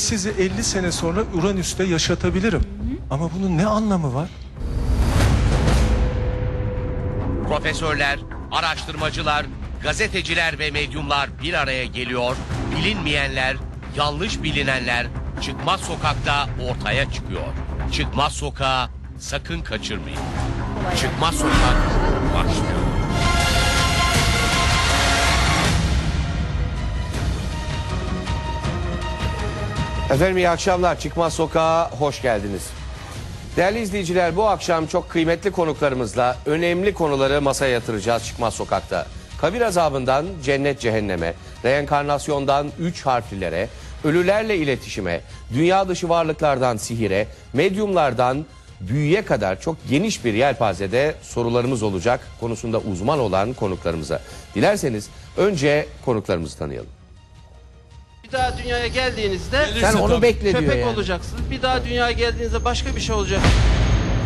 Sizi 50 sene sonra Uranüs'te yaşatabilirim. Ama bunun ne anlamı var? Profesörler, araştırmacılar, gazeteciler ve medyumlar bir araya geliyor. Bilinmeyenler, yanlış bilinenler çıkmaz sokakta ortaya çıkıyor. Çıkmaz sokağa sakın kaçırmayın. Çıkmaz sokak başlıyor. Efendim iyi akşamlar. Çıkmaz Sokağa hoş geldiniz. Değerli izleyiciler bu akşam çok kıymetli konuklarımızla önemli konuları masaya yatıracağız Çıkmaz Sokak'ta. Kabir azabından cennet cehenneme, reenkarnasyondan üç harflilere, ölülerle iletişime, dünya dışı varlıklardan sihire, medyumlardan büyüye kadar çok geniş bir yelpazede sorularımız olacak konusunda uzman olan konuklarımıza. Dilerseniz önce konuklarımızı tanıyalım. Bir daha dünyaya geldiğinizde Sen onu bekle diyor köpek yani. olacaksınız. Bir daha dünyaya geldiğinizde başka bir şey olacak.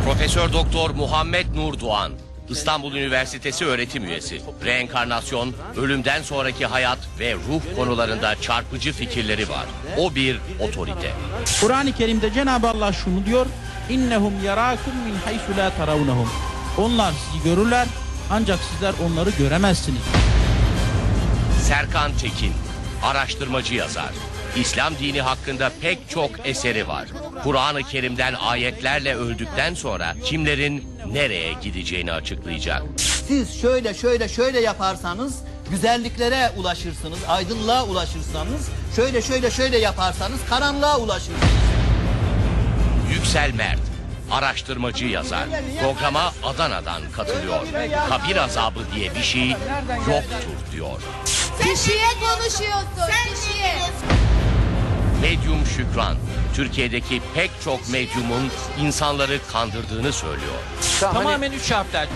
Profesör Doktor Muhammed Nur Doğan, İstanbul Üniversitesi öğretim üyesi. Reenkarnasyon, ölümden sonraki hayat ve ruh konularında çarpıcı fikirleri var. O bir otorite. Kur'an-ı Kerim'de Cenab-ı Allah şunu diyor. İnnehum yarakum min haysu la tarawnahum. Onlar sizi görürler ancak sizler onları göremezsiniz. Serkan Tekin, araştırmacı yazar. İslam dini hakkında pek çok eseri var. Kur'an-ı Kerim'den ayetlerle öldükten sonra kimlerin nereye gideceğini açıklayacak. Siz şöyle şöyle şöyle yaparsanız güzelliklere ulaşırsınız, aydınlığa ulaşırsanız, şöyle şöyle şöyle yaparsanız karanlığa ulaşırsınız. Yüksel Mert, araştırmacı yazar. Programa Adana'dan katılıyor. Kabir azabı diye bir şey yoktur diyor. Kişiye konuşuyorsun. kişiye. Medyum Şükran, Türkiye'deki pek çok medyumun insanları kandırdığını söylüyor. Tamamen üç harfler.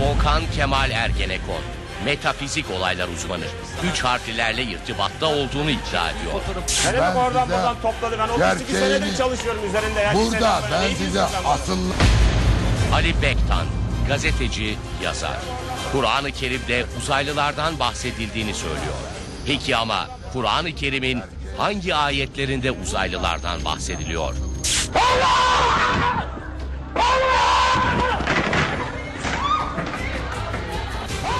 Volkan Kemal Ergenekon, metafizik olaylar uzmanı. Üç harflilerle irtibatta olduğunu iddia ediyor. Demek oradan buradan topladı ben 32 gerçeğini- senedir çalışıyorum üzerinde ya. Burada ben size asıl Ali Bektan, gazeteci, yazar. Kur'an-ı Kerim'de uzaylılardan bahsedildiğini söylüyor. Peki ama Kur'an-ı Kerim'in hangi ayetlerinde uzaylılardan bahsediliyor?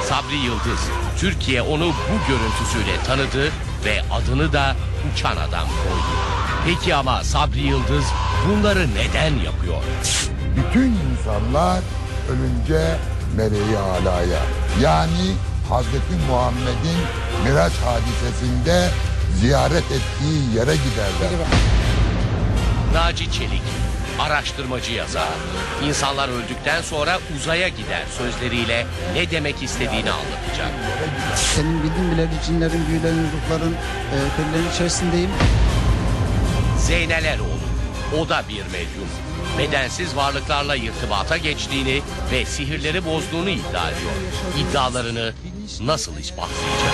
Sabri Yıldız, Türkiye onu bu görüntüsüyle tanıdı ve adını da Uçan Adam koydu. Peki ama Sabri Yıldız bunları neden yapıyor? bütün insanlar ölünce meleği alaya yani Hazreti Muhammed'in Miraç hadisesinde ziyaret ettiği yere giderler. Naci Çelik, araştırmacı yazar. İnsanlar öldükten sonra uzaya gider sözleriyle ne demek istediğini anlatacak. Senin bildiğin bileli cinlerin, büyülerin, ruhların, e, içerisindeyim. Zeynel Eroğlu, o da bir medyum. Bedensiz varlıklarla irtibata geçtiğini ve sihirleri bozduğunu iddia ediyor. İddialarını nasıl ispatlayacak?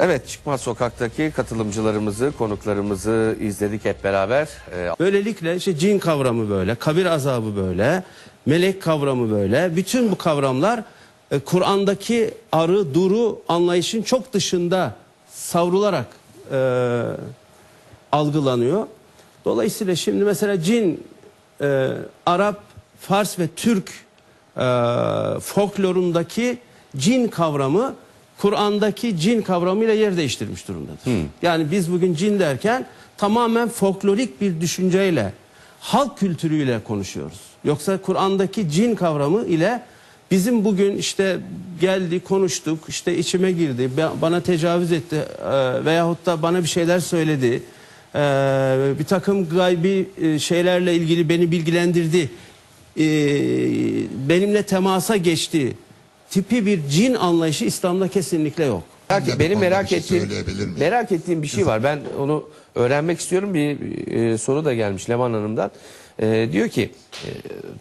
Evet Çıkmaz Sokak'taki katılımcılarımızı, konuklarımızı izledik hep beraber. Ee, Böylelikle işte cin kavramı böyle, kabir azabı böyle, melek kavramı böyle. Bütün bu kavramlar e, Kur'an'daki arı, duru anlayışın çok dışında savrularak e, algılanıyor. Dolayısıyla şimdi mesela cin, e, Arap, Fars ve Türk e, folklorundaki cin kavramı Kur'an'daki cin kavramıyla yer değiştirmiş durumdadır. Yani biz bugün cin derken tamamen folklorik bir düşünceyle, halk kültürüyle konuşuyoruz. Yoksa Kur'an'daki cin kavramı ile bizim bugün işte geldi konuştuk, işte içime girdi, ba- bana tecavüz etti e, veyahut da bana bir şeyler söyledi. e, bir takım gaybi e, şeylerle ilgili beni bilgilendirdi. e, benimle temasa geçti tipi bir cin anlayışı İslam'da kesinlikle yok. merak- benim konuda merak şey ettiğim merak ettiğim bir şey var. Ben onu öğrenmek istiyorum. Bir e, soru da gelmiş Leman Hanım'dan. E, diyor ki e,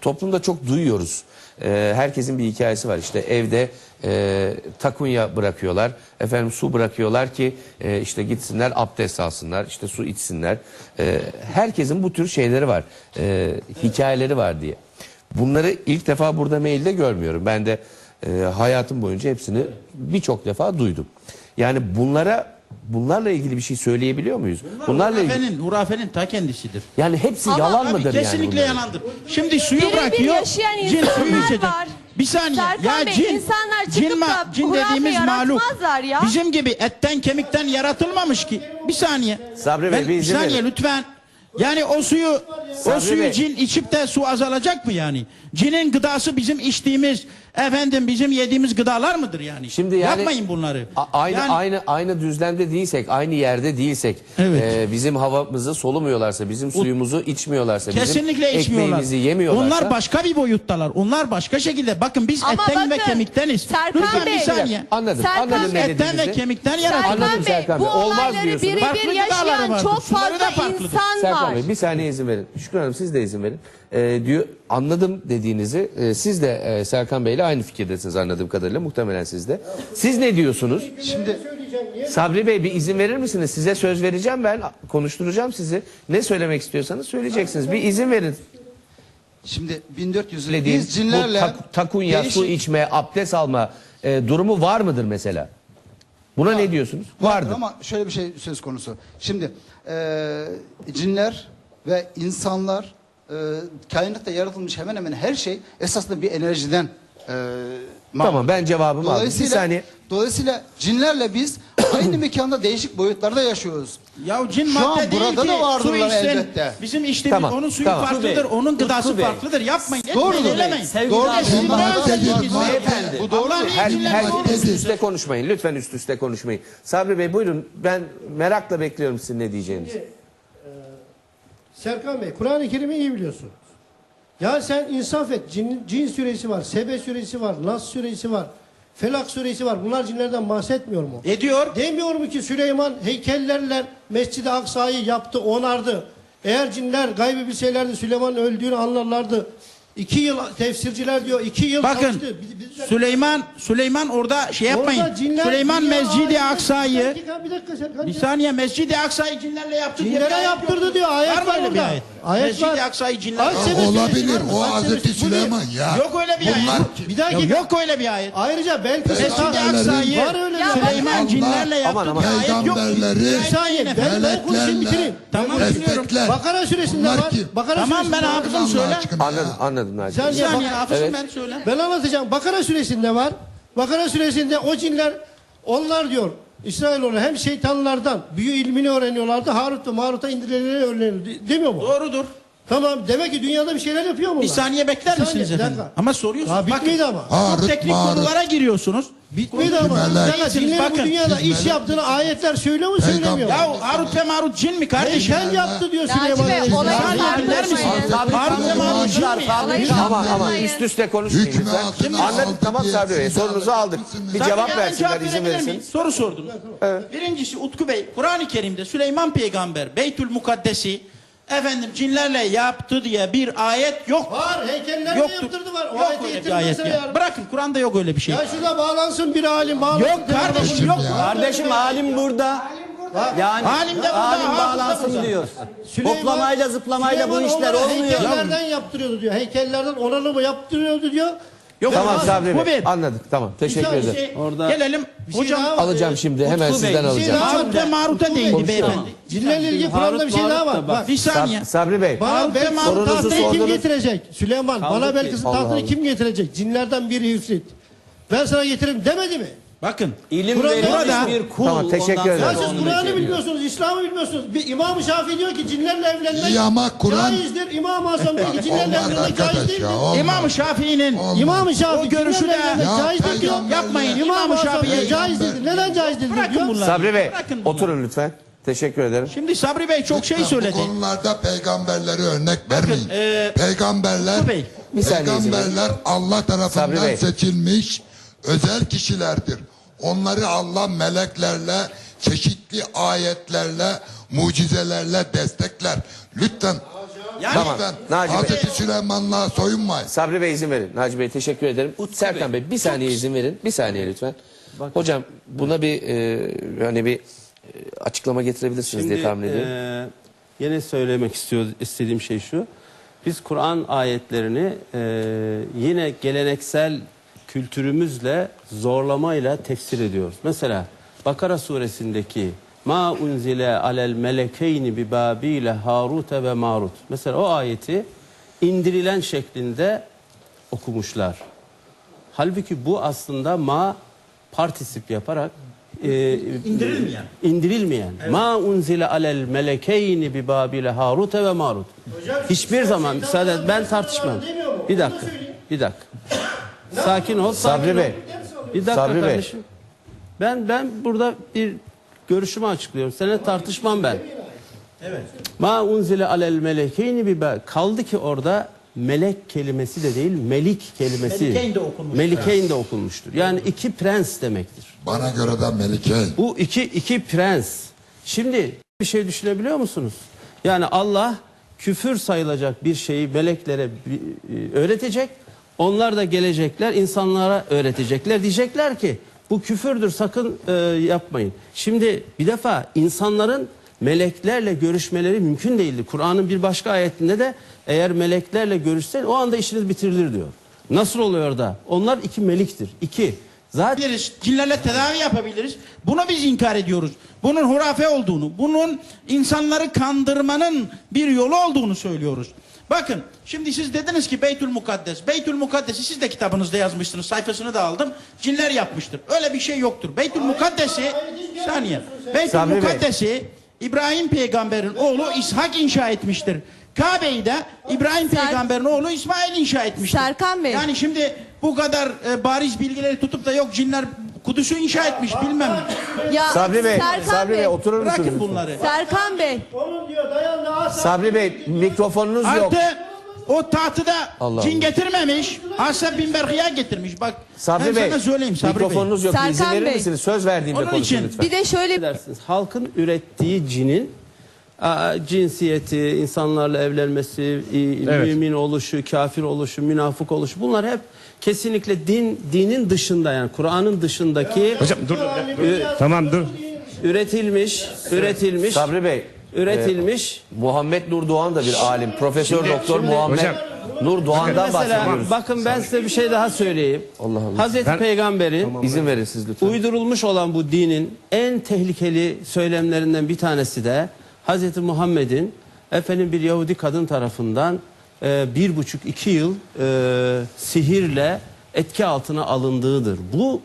toplumda çok duyuyoruz. E, herkesin bir hikayesi var. İşte evde e, takunya bırakıyorlar. Efendim su bırakıyorlar ki e, işte gitsinler abdest alsınlar. işte su içsinler. E, herkesin bu tür şeyleri var. E, hikayeleri var diye. Bunları ilk defa burada mailde görmüyorum. Ben de e, hayatım boyunca hepsini birçok defa duydum. Yani bunlara bunlarla ilgili bir şey söyleyebiliyor muyuz? Bunlarla ilgili Hurafenin, hurafenin ta kendisidir. yani hepsi Ama yalan Tabii mıdır yani? kesinlikle bunların? yalandır. Şimdi suyu Birebir bırakıyor. yaşayan Cin suyu içecek. var. Bir saniye. Serkan ya Bey, cin, insanlar çıkıp cin, da cin dediğimiz maluk. ya. Bizim gibi etten kemikten yaratılmamış ki. Bir saniye. Sabri Bey, Ben- bir saniye verin. lütfen. Yani o suyu o Sabri suyu Bey. cin içip de su azalacak mı yani? Cinin gıdası bizim içtiğimiz efendim bizim yediğimiz gıdalar mıdır yani? Şimdi yani yapmayın bunları. Aynı Yani- aynı aynı düzlemde değilsek, aynı yerde değilsek, Evet. e, bizim havamızı solumuyorlarsa, bizim suyumuzu içmiyorlarsa, Kesinlikle bizim içmiyorlar. ekmeğimizi yemiyorlarsa. Onlar başka bir boyuttalar. Onlar başka şekilde. Bakın biz Ama etten ve bakın, kemikteniz. Serkan Lütfen Bey. bir saniye. Anladım. Serkan anladım Bey, ne Etten ve kemikten Serkan yaratılır. Anladım Bey, Serkan bu Bey. Olmaz olayları diyorsunuz. Farklı yaşayan çok fazla insan Serkan var. Bey bir saniye izin verin. Şükran Hanım siz de izin verin. Ee, diyor anladım dediğinizi e, siz de e, Serkan Bey'le aynı fikirdesiniz anladığım kadarıyla muhtemelen siz de. Siz ne diyorsunuz? Şimdi Sabri Bey bir izin verir misiniz? Size söz vereceğim ben konuşturacağım sizi. Ne söylemek istiyorsanız söyleyeceksiniz. Bir izin verin. şimdi 1400 Dediğim, biz cinlerle bu tak- takunya, su değişik- içme, abdest alma e, durumu var mıdır mesela? Buna ne diyorsunuz? Vardır. Ama şöyle bir şey söz konusu. Şimdi eee, cinler ve insanlar eee kainatta yaratılmış hemen hemen her şey esasında bir enerjiden eee Tamam ben cevabımı aldım. Bir Dolayısıyla, saniye. dolayısıyla cinlerle biz aynı mekanda değişik boyutlarda yaşıyoruz. Ya cin Şu an madde değil burada ki. da Su vardırlar içsin. elbette. Bizim içtiğimiz Tamam, onun suyu tamam. farklıdır. Onun gıdası farklıdır. Yapmayın. Doğrudur. Etmeyin. Doğru. Madde. Bu doğru. Allah Her, niye her üst üste konuşmayın. Lütfen üst üste konuşmayın. Sabri Bey buyurun. Ben merakla bekliyorum sizin ne diyeceğinizi. Serkan Bey, Kur'an-ı Kerim'i iyi biliyorsun. Ya sen insaf et. Cin, cin suresi var, Sebe suresi var, Nas suresi var, Felak suresi var. Bunlar cinlerden bahsetmiyor mu? Ediyor. Demiyor mu ki Süleyman heykellerle Mescid-i Aksa'yı yaptı, onardı. Eğer cinler gaybı bilselerdi Süleyman'ın öldüğünü anlarlardı. İki yıl tefsirciler diyor, iki yıl Bakın çalıştı. Biz- biz- Süleyman Süleyman orada şey yapmayın. Orada cinler- Süleyman Mescidi aleminde- Bir Aksa'yı dakika, bir dakika bir saniye Mescidi Aksa'yı cinlerle yaptı Cinlere ayet yaptırdı diyor, ayet var mı öyle bir ayet? Ayet Mescidi var. Aksa'yı cinlerle Ay, yaptı. Sebe suresi Olabilir. O Ay, Hazreti bu. Süleyman ya. Yok öyle bir ayet. Bunlar Bir dakika. Ya yok öyle bir ayet. Ayrıca belki Mescidi Peygamberlerin- Aksa'yı Var öyle bir Süleyman Allah- cinlerle yaptı Aman, ayet yok. Peygamberleri- Bir Bir saniye ben, ben konuşayım bitireyim. Tamam, biliyorum. destekler. Bakara suresinde Bunlar var. kim? Bakara Tamam, suresinde ben var. hafızım Allah söyle. aşkına ya. Anladım, anladım Naci. Sen Bir saniye bak- hafızım Evet. ben söyle. Ben anlatacağım. Bakara suresinde var. Bakara suresinde o cinler onlar diyor İsrailoğlu hem şeytanlardan büyü ilmini öğreniyorlardı. Harut ve Marut'a indirilenleri öğreniyordu. De- Demiyor mu? Doğrudur. Tamam demek ki dünyada bir şeyler yapıyor bunlar. Bir saniye bekler Bir saniye, misiniz bir efendim? Ama soruyorsunuz. Ha, bitmedi ama. Çok Harut, teknik marut. konulara giriyorsunuz. Bitmedi ama. Bir dakika, cinlerin bu Bakın, dünyada iş yaptığını ayetler söylüyor mu söylemiyor mu? Ya Harut ve Marut cin mi kardeşim? Heykel yaptı diyor Süleyman Bey, Aleyhisselam. olayı Saniye dinler misiniz? tartışmayın. Harut ve Marut cin mi? Olayı Ama ama tartışmayın. üst üste konuşmayın Hükmü lütfen. altına Anladık aldı tamam diye Sabri Bey siz sorunuzu aldık. Bir Tabii cevap yani versinler cevap izin verebilir miyim? Soru sordum. Birincisi Utku Bey, Kur'an-ı Kerim'de Süleyman peygamber Beytül Mukaddes'i efendim cinlerle yaptı diye bir ayet yok. Var heykeller Yoktur. yaptırdı var. O Yok ayeti öyle bir ayet ya. ya. Bırakın Kur'an'da yok öyle bir şey. Ya şurada bağlansın bir alim bağlansın. Yok kardeşim yok. ya. Kardeşim alim burada. Yani Alim de burada, alim bağlansın burada. diyor. Süleyman- Hoplamayla zıplamayla bu Süleyman işler onlara olmuyor. Heykellerden yaptırıyordu diyor. Heykellerden onarımı yaptırıyordu diyor. Yok Tamam olmaz. Sabri Bey anladık tamam teşekkür ederim. Şey, Orada- Gelelim Bir şey hocam. daha var. Alacağım şimdi hemen Utku Bey, sizden bir şey alacağım. daha var. Harut Marut'a değindi Bey. beyefendi. Cinlerle ilgili programda bir şey daha var. Bak. Bir saniye. Sabri Bey Bana Harut ve bel Marut tahtını kim sordunuz. getirecek? Süleyman bana Kaldık Belkıs'ın Allah tahtını Allah. kim getirecek? Cinlerden biri Hüsrit. Ben sana getiririm demedi mi? Bakın. İlim Burada- bir kul. Tamam, teşekkür ondan ederim. Ya siz Kur'an'ı bilmiyorsunuz, İslam'ı bilmiyorsunuz. Bir İmam-ı Şafii diyor ki cinlerle evlenmek İyi ama Kur'an- caizdir. İmam-ı Azam diyor ki cinlerle Olmaz evlenmek caiz ya. olmaz. İmam-ı Şafii'nin. İmam-ı Şafii O görüşü de- Ya caizdir diyor. Yapmayın. İmam-ı İmam-ı Azam Şafii'ye diyor caiz değildir. Neden caiz değildir Bırakın diyor. bunları. Sabri Bey oturun lütfen. Teşekkür ederim. Şimdi Sabri Bey çok şey söyledi. Bu konularda peygamberleri örnek vermeyin. e, Peygamberler, Bey, peygamberler Allah Sabri tarafından Bey. seçilmiş özel kişilerdir. Onları Allah meleklerle, çeşitli ayetlerle, mucizelerle destekler. Lütfen, Yani- Tamam. lütfen Naci Bey. Hazreti Süleyman'la soyunmayın. Sabri Bey izin verin. Naci Bey teşekkür ederim. Serkan Bey bir saniye izin verin. Bir saniye lütfen. Hocam buna bir e, hani bir e, açıklama getirebilirsiniz diye tahmin ediyorum. eee, yine söylemek istiyor, istediğim şey şu. Biz Kur'an ayetlerini e, yine geleneksel kültürümüzle zorlamayla tefsir ediyoruz. Mesela Bakara suresindeki Ma unzile alel melekeyni bi babile Harute ve Marut. Mesela o ayeti indirilen şeklinde okumuşlar. Halbuki bu aslında ma partisip yaparak e, İndirilmeyen. indirilmeyen. Ma unzile alel melekeyni bi babile Harute ve Marut. Hiçbir zaman müsaade ben tartışmam. Bir dakika. Bir dakika. Sakin ol. sakin Sabri ol. Bey. Bir dakika Sabri Bey. kardeşim. Ben ben burada bir görüşümü açıklıyorum. Seninle tartışmam ben. Evet. Ma unzile alel melekeyni bi ba- kaldı ki orada melek kelimesi de değil melik kelimesi. Melikeyn de okunmuştur. Melikeyn de okunmuştur. Yani iki prens demektir. Bana göre de Melike. Bu iki iki prens. Şimdi bir şey düşünebiliyor musunuz? Yani Allah küfür sayılacak bir şeyi meleklere e, öğretecek. Onlar da gelecekler insanlara öğretecekler. Diyecekler ki bu küfürdür sakın e, yapmayın. Şimdi bir defa insanların meleklerle görüşmeleri mümkün değildi. Kur'an'ın bir başka ayetinde de eğer meleklerle görüşsen o anda işiniz bitirilir diyor. Nasıl oluyor da? Onlar iki meliktir. İki. Zaten Biliriz, cinlerle tedavi yapabiliriz. Bunu biz inkar ediyoruz. Bunun hurafe olduğunu, bunun insanları kandırmanın bir yolu olduğunu söylüyoruz. Bakın şimdi siz dediniz ki Beytül Mukaddes. Beytül Mukaddes'i siz de kitabınızda yazmıştınız. Sayfasını da aldım. Cinler yapmıştır. Öyle bir şey yoktur. Beytül Mukaddes'i saniye. Beytül Sabri Bey. Mukaddes'i İbrahim peygamberin oğlu İshak inşa etmiştir. Kabe'yi de İbrahim Ser- peygamberin oğlu İsmail inşa etmiştir. Serkan Bey. Yani şimdi bu kadar e, bariz bilgileri tutup da yok cinler Kudüs'ü inşa etmiş bilmem. Ya Sabri Bey, Serkan Sabri Bey oturur musunuz? Bırakın lütfen? bunları. Serkan Bey. Onun diyor dayandı asla. Sabri Bey mikrofonunuz yok. Artı o tahtıda Allah cin getirmemiş. Asya bin Berhiya getirmiş. Bak Sabri ben Bey sana söyleyeyim Sabri Bey. mikrofonunuz yok. Serkan İzin verir Bey. misiniz? Söz verdiğimde Onun konuşun için lütfen. Bir de şöyle. Halkın ürettiği cinin aa, cinsiyeti, insanlarla evlenmesi, i- mümin oluşu, kafir oluşu, münafık oluşu bunlar hep kesinlikle din dinin dışında yani Kur'an'ın dışındaki Hocam dur dur. Tamam dur. üretilmiş, üretilmiş, Sabri Bey. üretilmiş. Muhammed Nur Doğan da bir alim. Profesör Doktor Muhammed Hocam. Nur Doğan'dan Mesela bahsediyoruz. bakın ben size bir şey daha söyleyeyim. Allah Allah. Hazreti Ben- Peygamber'in İzin verin siz lütfen. uydurulmuş olan bu dinin en tehlikeli söylemlerinden bir tanesi de Hazreti Muhammed'in efendim bir Yahudi kadın tarafından e, bir buçuk iki yıl e, sihirle etki altına alındığıdır. Bu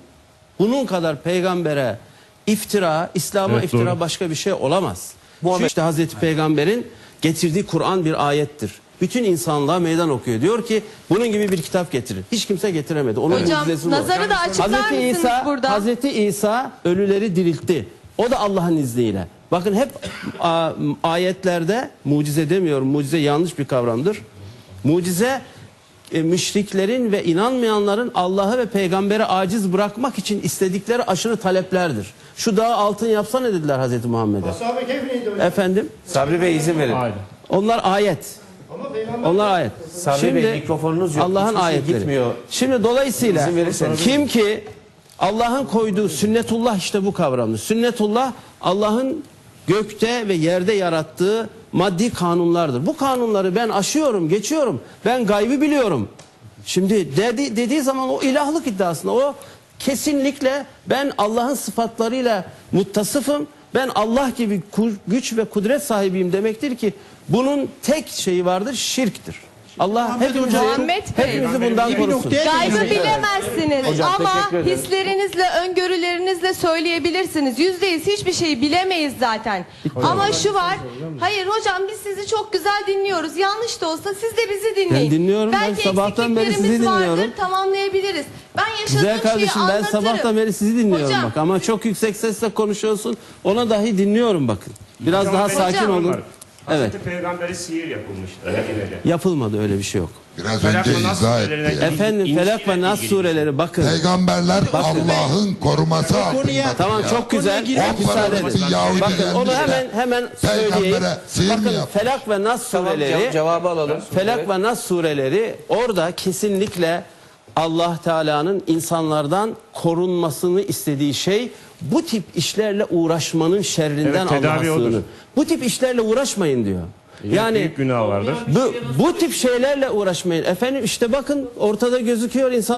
bunun kadar peygambere iftira, İslam'a Evet, iftira doğru. başka bir şey olamaz. Muhammed- Çünkü işte Hazreti Peygamber'in getirdiği Kur'an bir ayettir. Bütün insanlığa meydan okuyor. Diyor ki bunun gibi bir kitap getirin. Hiç kimse getiremedi. Onun Hocam nazarı da açıklar Hazreti mısınız İsa, burada? Hazreti İsa ölüleri diriltti. O da Allah'ın izniyle. Bakın hep a, ayetlerde mucize demiyorum. Mucize yanlış bir kavramdır. Mucize e, müşriklerin ve inanmayanların Allah'ı ve peygamberi aciz bırakmak için istedikleri aşırı taleplerdir. Şu dağı altın yapsana dediler Hazreti Muhammed'e. Neydi hocam? Efendim? Sabri Bey izin verin. Onlar ayet. Ama peygamber Onlar ayet. Sabri Bey, mikrofonunuz yok. Allah'ın Hiçbir şey ayetleri. gitmiyor. Şimdi dolayısıyla İzin verirseniz. kim ki Allah'ın koyduğu sünnetullah işte bu kavramdır. Sünnetullah Allah'ın gökte ve yerde yarattığı maddi kanunlardır. Bu kanunları ben aşıyorum, geçiyorum. Ben gaybı biliyorum. Şimdi dedi, dediği zaman o ilahlık iddiasında o kesinlikle ben Allah'ın sıfatlarıyla muttasıfım. Ben Allah gibi güç ve kudret sahibiyim demektir ki bunun tek şeyi vardır şirktir. Allah hepimizi, Hocam- Muhammed Bey. hepimizi bundan İyi bir korusun. Gaybı bilemezsiniz Hocam, ama teşekkür ederim. hislerinizle, öngörülerinizle söyleyebilirsiniz. Yüzde yüz hiçbir şeyi bilemeyiz zaten. ama şu var, hayır hocam biz sizi çok güzel dinliyoruz. Yanlış da olsa siz de bizi dinleyin. Ben dinliyorum, ben Belki sabahtan beri sizi eksikliklerimiz vardır, dinliyorum. tamamlayabiliriz. Ben yaşadığım Güzel kardeşim şeyi ben anlatırım. sabahtan beri sizi dinliyorum Hocam, bak ama çok yüksek sesle konuşuyorsun. Ona dahi dinliyorum bakın. Biraz Hocam, daha sakin Hocam. olun. Evet. Hazreti Peygamber'e sihir yapılmıştı. Medine'de. Yapılmadı öyle bir şey yok. Biraz Felak önce ve Nas izah surelerine etti. Efendim İncil'le Felak ve Nas ilgili. sureleri bakın. Peygamberler Allah'ın koruması altında. Tamam çok güzel. Konuya On Müsaade paralık edin. Yahudi Bakın onu hemen hemen söyleyeyim. Peygambere sihir mi Bakın? Felak ve Nas Tamam, sureleri cevabı alalım. Felak ve Nas sureleri orada kesinlikle Allah Teala'nın insanlardan korunmasını istediği şey bu tip işlerle uğraşmanın şerrinden Evet, Allah'a. Bu tip işlerle uğraşmayın diyor. Yani büyük günah vardır. bu, bu tip şeylerle uğraşmayın. Efendim işte bakın ortada gözüküyor insan